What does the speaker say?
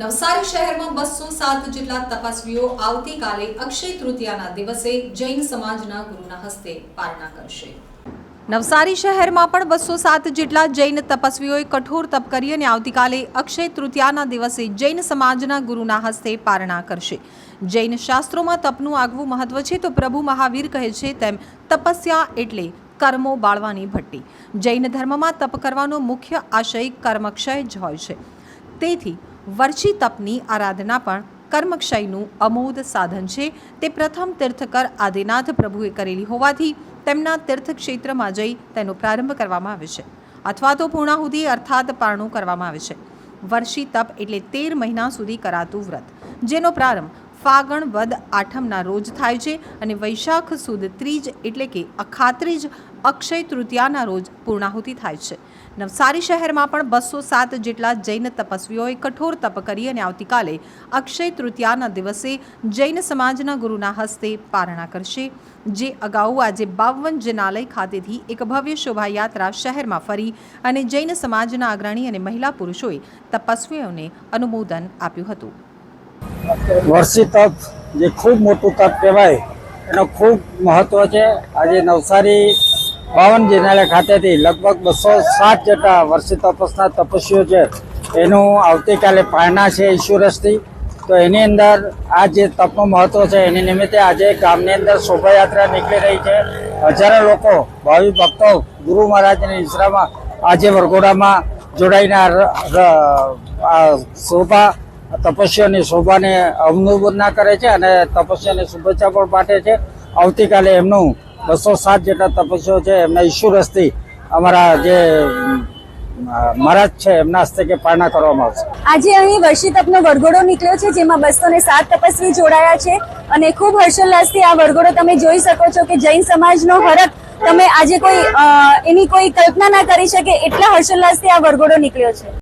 બસો સાત જેટલા તપસ્વીઓ આવતીકાલે અક્ષય તૃતીયાના દિવસે જૈન સમાજના ગુરુના હસ્તે પારણા કરશે. નવસારી શહેરમાં પણ બસો સાત જેટલા જૈન તપસ્વીઓએ કઠોર તપ કરી અને આવતીકાલે અક્ષય તૃતીયાના દિવસે જૈન સમાજના ગુરુના હસ્તે પારણા કરશે. જૈન શાસ્ત્રોમાં તપનું આગવું મહત્વ છે તો પ્રભુ મહાવીર કહે છે તેમ તપસ્યા એટલે કર્મો બાળવાની ભટ્ટી. જૈન ધર્મમાં તપ કરવાનો મુખ્ય આશય કર્મક્ષય જ હોય છે. તેથી વર્ષી તપની આરાધના પણ કર્મક્ષયનું અમોદ સાધન છે. તે પ્રથમ તીર્થકર આદિનાથ પ્રભુએ કરેલી હોવાથી તેમના તીર્થક્ષેત્રમાં જઈ તેનો પ્રારંભ કરવામાં આવે છે અથવા તો પૂર્ણાહુદી અર્થાત પારણું કરવામાં આવે છે. વર્ષી તપ એટલે તેર મહિના સુધી કરાતું વ્રત, જેનો પ્રારંભ ફાગણ વદ આઠમના રોજ થાય છે અને વૈશાખ સુદ ત્રીજ એટલે કે અખાત્રીજ અક્ષય તૃતીયાના રોજ પૂર્ણાહુતિ થાય છે. નવસારી શહેરમાં પણ બસો સાત જેટલા જૈન તપસ્વીઓએ કઠોર તપ કરી અને આવતીકાલે અક્ષય તૃતીયાના દિવસે જૈન સમાજના ગુરુના હસ્તે પારણા કરશે. જે અગાઉ આજે બાવન જનાલય ખાતેથી એક ભવ્ય શોભાયાત્રા શહેરમાં ફરી અને જૈન સમાજના અગ્રણી અને મહિલા પુરુષોએ તપસ્વીઓને અનુમોદન આપ્યું હતું. વર્ષી તપ જે ખૂબ મોટું તપ કહેવાય, એનો ખૂબ મહત્વ છે. આજે નવસારી બાવન જિનાલય ખાતેથી લગભગ બસો સાત જેટલા વર્ષી તપસના તપસ્વીઓ છે. એનું આવતીકાલે પારણા છે ઈશ્વરસથી. તો એની અંદર આ જે તપનું મહત્વ છે, એની નિમિત્તે આજે ગામની અંદર શોભાયાત્રા નીકળી રહી છે. હજારો લોકો, ભાવિ ભક્તો, ગુરુ મહારાજની નિશ્રામાં આજે વરઘોડામાં જોડાઈને શોભા તપસ્યાની શોભાને અનુમોદના કરે છે અને તપસ્યાની શુભેચ્છા પણ પાઠે છે. આવતીકાલે એમનું બસો સાત જેટલા તપસ્યો છે. એમના ઈશ્વર હસ્તે અમારા જે મહારાજ છે, એમના હસ્તે પારણા કરવામાં આવશે. આજે અહીં વર્ષી તપનો વરઘોડો નીકળ્યો છે, જેમાં બસો ને સાત તપસ્વી જોડાયા છે અને ખૂબ હર્ષોલ્લાસથી આ વરઘોડો તમે જોઈ શકો છો કે જૈન સમાજનો હરક તમે આજે કોઈ એની કોઈ કલ્પના ના કરી શકે એટલા હર્ષોલ્લાસથી આ વરઘોડો નીકળ્યો છે.